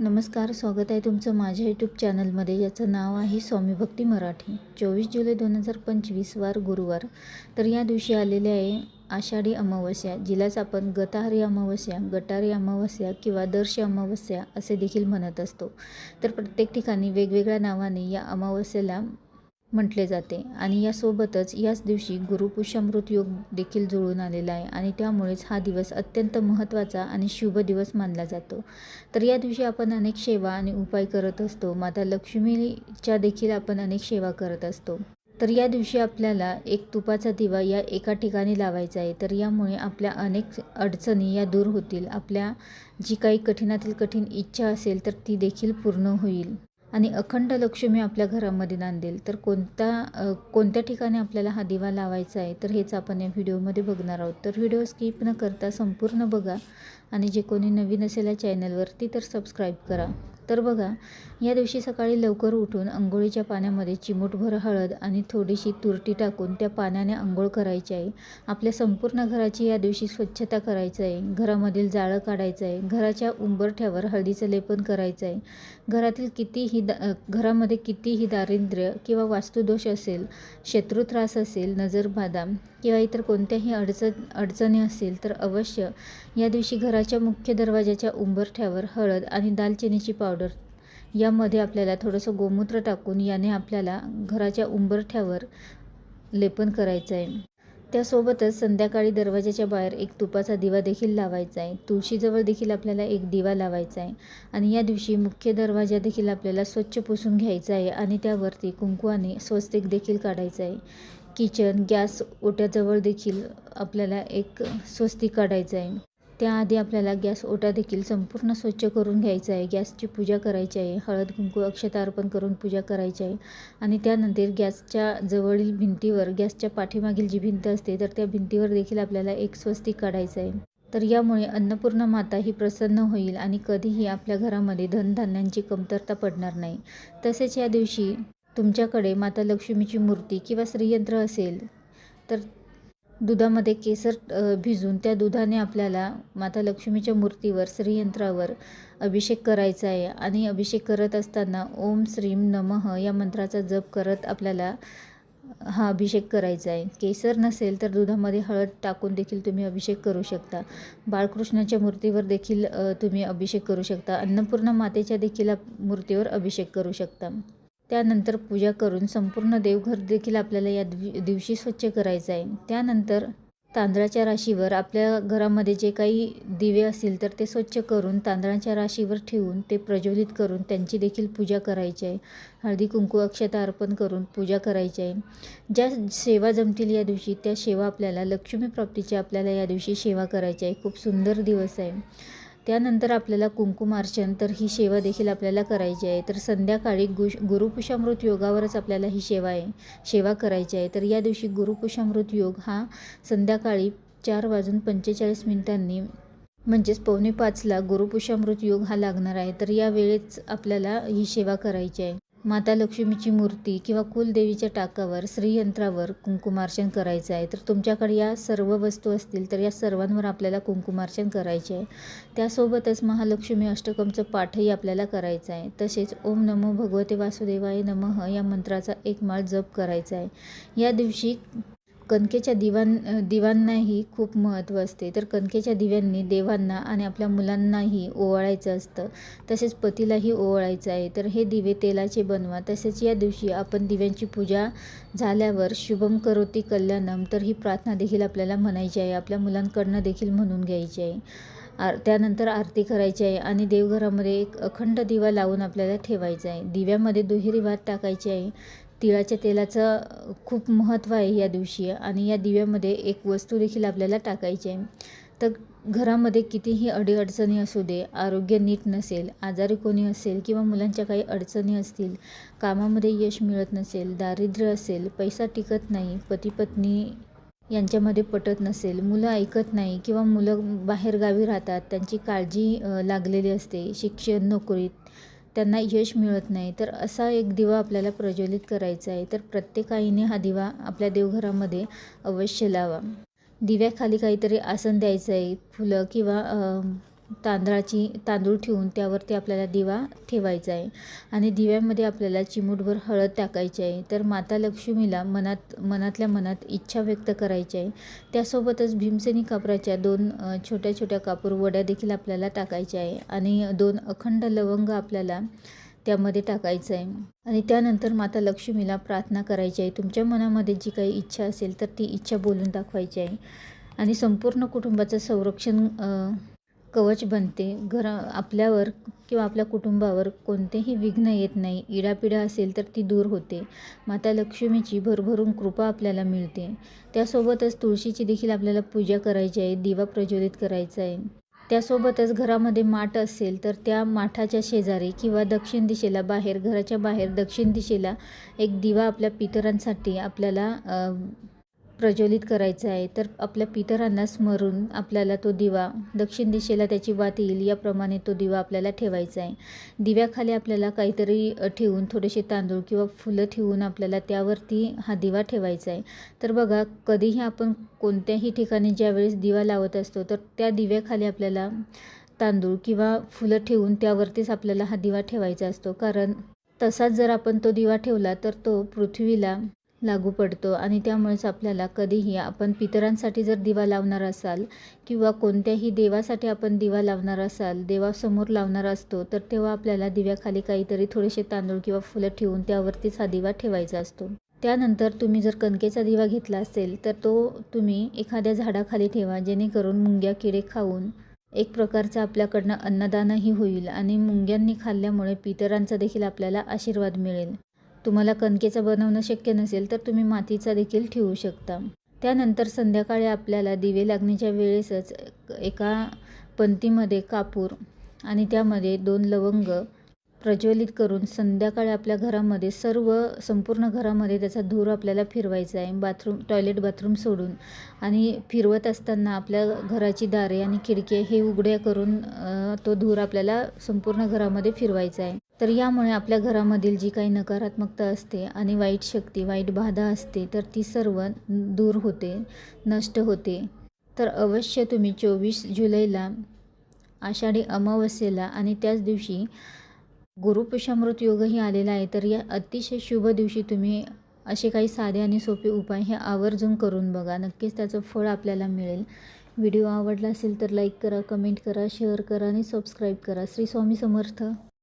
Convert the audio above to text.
नमस्कार स्वागत आहे तुमचं माझ्या यूट्यूब चॅनलमध्ये याचं नाव आहे स्वामी भक्ती मराठी. चोवीस जुलै दोन हजार पंचवीस वार गुरुवार. तर या दिवशी आलेले आहे आषाढी अमावस्या जिलाच आपण गतारी अमावस्या गटारी अमावस्या किंवा दर्श अमावस्या असे देखील म्हणत असतो. तर प्रत्येक ठिकाणी वेगवेगळ्या नावाने या अमावस्येला म्हटले जाते. आणि यासोबतच याच दिवशी गुरुपुष्यामृत योग देखील जुळून आलेला आहे आणि त्यामुळेच हा दिवस अत्यंत महत्त्वाचा आणि शुभ दिवस मानला जातो. तर या दिवशी आपण अनेक सेवा आणि उपाय करत असतो. माता लक्ष्मीच्या देखील आपण अनेक सेवा करत असतो. तर या दिवशी आपल्याला एक तुपाचा दिवा या एका ठिकाणी लावायचा आहे. तर यामुळे आपल्या अनेक अडचणी या दूर होतील. आपल्या जी काही कठीणातील कठीण इच्छा असेल तर ती देखील पूर्ण होईल. आणि अखंड लक्ष्मी आपल्या घरामध्ये नांदेल. तर कोणता कोणत्या ठिकाणी आपल्याला हा दिवा लावायचा आहे तर हेच आपण या व्हिडिओमध्ये बघणार आहोत. तर व्हिडिओ स्किप न करता संपूर्ण बघा. आणि जे कोणी नवीन असेल या चॅनलवरती तर सबस्क्राईब करा. तर बघा या दिवशी सकाळी लवकर उठून अंघोळीच्या पाण्यामध्ये चिमूटभर हळद आणि थोडीशी तुरटी टाकून त्या पाण्याने अंघोळ करायची आहे. आपल्या संपूर्ण घराची या दिवशी स्वच्छता करायचं आहे. घरामधील जाळं काढायचं आहे. घराच्या उंबरठ्यावर हळदीचं लेपन करायचं आहे. घरातील कितीही दा घरामध्ये कितीही दारिद्र्य किंवा वास्तुदोष असेल शत्रुत्रास असेल नजरबाधा किंवा इतर कोणत्याही अडचण अडचणी असतील तर अवश्य या दिवशी घराच्या मुख्य दरवाजाच्या उंबरठ्यावर हळद आणि दालचिनीची पावडर यामध्ये आपल्याला थोडंसं गोमूत्र टाकून याने आपल्याला घराच्या उंबरठ्यावर लेपन करायचं आहे. त्यासोबतच संध्याकाळी दरवाजाच्या बाहेर एक तुपाचा दिवा देखील लावायचा आहे. तुळशीजवळ देखील आपल्याला एक दिवा लावायचा आहे. आणि या दिवशी मुख्य दरवाजा देखील आपल्याला स्वच्छ पुसून घ्यायचा आहे आणि त्यावरती कुंकवाने स्वस्तिक देखील काढायचं आहे. किचन गॅस ओट्याजवळ देखील आपल्याला एक स्वस्ती काढायचं आहे. त्याआधी आपल्याला गॅस ओटा देखील संपूर्ण स्वच्छ करून घ्यायचा आहे. गॅसची पूजा करायची आहे. हळद कुंकू अक्षता अर्पण करून पूजा करायची आहे. आणि त्यानंतर गॅसच्या जवळील भिंतीवर गॅसच्या पाठीमागील जी भिंत असते तर त्या भिंतीवर देखील आपल्याला एक स्वस्तिक काढायचं आहे. तर यामुळे अन्नपूर्णा माता ही प्रसन्न होईल आणि कधीही आपल्या घरामध्ये धनधान्यांची कमतरता पडणार नाही. तसेच या दिवशी तुमच्याकडे माता लक्ष्मीची मूर्ती किंवा श्रीयंत्र असेल तर दुधामध्ये केसर भिजून त्या दुधाने आपल्याला माता लक्ष्मीच्या मूर्तीवर श्रीयंत्रावर अभिषेक करायचा आहे. आणि अभिषेक करत असताना ओम श्रीम नमः या मंत्राचा जप करत आपल्याला हा अभिषेक करायचा आहे. केसर नसेल तर दुधामध्ये हळद टाकून देखील तुम्ही अभिषेक करू शकता. बाळकृष्णाच्या मूर्तीवर देखील तुम्ही अभिषेक करू शकता. अन्नपूर्णा मातेच्या देखील मूर्तीवर अभिषेक करू शकता. त्यानंतर पूजा करून संपूर्ण देवघर देखील आपल्याला या दिवशी स्वच्छ करायचं आहे. त्यानंतर तांदळाच्या राशीवर आपल्या घरामध्ये जे काही दिवे असतील तर ते स्वच्छ करून तांदळाच्या राशीवर ठेवून ते प्रज्वलित करून त्यांची देखील पूजा करायची आहे. हळदी कुंकू अक्षता अर्पण करून पूजा करायची आहे. ज्या सेवा जमतील या दिवशी त्या सेवा आपल्याला लक्ष्मीप्राप्तीच्या आपल्याला या दिवशी सेवा करायची आहे. खूप सुंदर दिवस आहे. त्यानंतर आपल्याला कुंकुमार्चन तर ही सेवा देखील आपल्याला करायची आहे. तर संध्याकाळी गु गुरुपुषामृत योगावरच आपल्याला ही सेवा आहे सेवा करायची आहे. तर या दिवशी गुरुपुषामृत योग हा संध्याकाळी चार वाजून पंचेचाळीस मिनिटांनी म्हणजेच पावणे पाचला गुरुपुषामृत योग हा लागणार आहे. तर या वेळेच आपल्याला ही सेवा करायची आहे. माता लक्ष्मीची मूर्ती किंवा कुलदेवीच्या टाकावर श्रीयंत्रावर कुंकुमार्चन करायचं आहे. तर तुमच्याकडे या सर्व वस्तू असतील तर या सर्वांवर आपल्याला कुंकुमार्चन करायचे आहे. त्यासोबतच महालक्ष्मी अष्टकमचं पाठही आपल्याला करायचं आहे. तसेच ओम नमो भगवते वासुदेवाय नमः या मंत्राचा एक माळ जप करायचा आहे. या दिवशी कणकेच्या दिवान दिवांनाही खूप महत्त्व असते. तर कणकेच्या दिव्यांनी देवांना आणि आपल्या मुलांनाही ओवाळायचं असतं. तसेच पतीलाही ओवाळायचं आहे. तर हे दिवे तेलाचे बनवा. तसेच या दिवशी आपण दिव्यांची पूजा झाल्यावर शुभम करोती कल्याणम तर ही प्रार्थना देखील आपल्याला म्हणायची आहे. आपल्या मुलांकडनं देखील म्हणून घ्यायची आहे. आर त्यानंतर आरती करायची आहे आणि देवघरामध्ये एक अखंड दिवा लावून आपल्याला ठेवायचा आहे. दिव्यामध्ये दुहेरी भात टाकायची आहे. तिळाच्या तेलाचं खूप महत्त्व आहे या दिवशी आणि या दिव्यामध्ये एक वस्तू देखील आपल्याला टाकायची आहे. तर घरामध्ये कितीही अडीअडचणी असू दे आरोग्य नीट नसेल आजारी कोणी असेल किंवा मुलांच्या काही अडचणी असतील कामामध्ये यश मिळत नसेल दारिद्र्य असेल पैसा टिकत नाही पती पत्नी यांच्यामध्ये पटत नसेल मुलं ऐकत नाही किंवा मुलं बाहेरगावी राहतात त्यांची काळजी लागलेली असते शिक्षण नोकरीत त्यांना यश मिळत नाही. तर असा एक दिवा आपल्याला प्रज्वलित करायचा आहे. तर प्रत्येक आईने हा दिवा आपल्या देवघरामध्ये अवश्य लावा. दिव्याखाली काहीतरी आसन द्यायचं आहे फुलं किंवा तांदळाची तांदूळ ठेवून त्यावरती आपल्याला दिवा ठेवायचा आहे. आणि दिव्यामध्ये आपल्याला चिमूटभर हळद टाकायची आहे. तर माता लक्ष्मीला मनात मनातल्या मनात इच्छा व्यक्त करायची आहे. त्यासोबतच भीमसेनी कापराच्या दोन छोट्या छोट्या कापूर वड्या देखील आपल्याला टाकायच्या आहे. आणि दोन अखंड लवंग आपल्याला त्यामध्ये टाकायचं आहे. आणि त्यानंतर माता लक्ष्मीला प्रार्थना करायची आहे. तुमच्या मनामध्ये जी काही इच्छा असेल तर ती इच्छा बोलून दाखवायची आहे. आणि संपूर्ण कुटुंबाचं संरक्षण कवच बनते. घर आपल्यावर किंवा आपल्या कुटुंबावर कोणतेही विघ्न येत नाही. इडापिडा असेल तर ती दूर होते. माता लक्ष्मीची भरभरून कृपा आपल्याला मिळते. त्यासोबतच तुळशीची देखील आपल्याला पूजा करायची आहे. दिवा प्रज्वलित करायचा आहे. त्यासोबतच घरामध्ये माठ असेल तर त्या माठाच्या शेजारी किंवा दक्षिण दिशेला बाहेर घराच्या बाहेर दक्षिण दिशेला एक दिवा आपल्या पितरांसाठी आपल्याला प्रज्वलित करायचा आहे तर आपल्या पितरांना स्मरून आपल्याला तो दिवा दक्षिण दिशेला त्याची वात येईल याप्रमाणे तो दिवा आपल्याला ठेवायचा आहे. दिव्याखाली आपल्याला काहीतरी ठेवून थोडेसे तांदूळ किंवा फुलं ठेवून आपल्याला त्यावरती हा दिवा ठेवायचा आहे. तर बघा कधीही आपण कोणत्याही ठिकाणी ज्यावेळेस दिवा लावत असतो तर त्या दिव्याखाली आपल्याला तांदूळ किंवा फुलं ठेवून त्यावरतीच आपल्याला हा दिवा ठेवायचा असतो. कारण तसाच जर आपण तो दिवा ठेवला तर तो पृथ्वीला लागू पडतो आणि त्यामुळेच आपल्याला कधीही आपण पितरांसाठी जर दिवा लावणार असाल किंवा कोणत्याही देवासाठी आपण दिवा लावणार असाल देवासमोर लावणार असतो तर तेव्हा आपल्याला दिव्याखाली काहीतरी थोडेसे तांदूळ किंवा फुलं ठेवून त्यावरतीच हा दिवा ठेवायचा असतो. त्यानंतर तुम्ही जर कणकेचा दिवा घेतला असेल तर तो तुम्ही एखाद्या झाडाखाली ठेवा जेणेकरून मुंग्या किडे खाऊन एक प्रकारचं आपल्याकडनं अन्नदानही होईल आणि मुंग्यांनी खाल्ल्यामुळे पितरांचा देखील आपल्याला आशीर्वाद मिळेल. तुम्हाला कणकेचा बनवणं शक्य नसेल तर तुम्ही मातीचा देखील ठेवू शकता. त्यानंतर संध्याकाळी आपल्याला दिवे लागण्याच्या वेळेसच एका पंतीमध्ये कापूर आणि त्यामध्ये दोन लवंग प्रज्वलित करून संध्याकाळी आपल्या घरामध्ये सर्व संपूर्ण घरामध्ये त्याचा धूर आपल्याला फिरवायचा आहे. बाथरूम टॉयलेट बाथरूम सोडून आणि फिरवत असताना आपल्या घराची दारे आणि खिडकी हे उघड्या करून तो धूर आपल्याला संपूर्ण घरामध्ये फिरवायचा आहे. तर यामुळे आपल्या घरामधील जी काही नकारात्मकता असते आणि वाईट शक्ती वाईट बाधा असते तर ती सर्व दूर होते नष्ट होते. तर अवश्य तुम्ही चोवीस जुलैला आषाढी अमावस्येला आणि त्याच दिवशी गुरुपुषामृत योगही आलेला आहे तर या अतिशय शुभ दिवशी तुम्ही असे काही साधे आणि सोपे उपाय हे आवर्जून करून बघा. नक्कीच त्याचं फळ आपल्याला मिळेल. व्हिडिओ आवडला असेल तर लाईक करा कमेंट करा शेअर करा आणि सबस्क्राईब करा. श्री स्वामी समर्थ.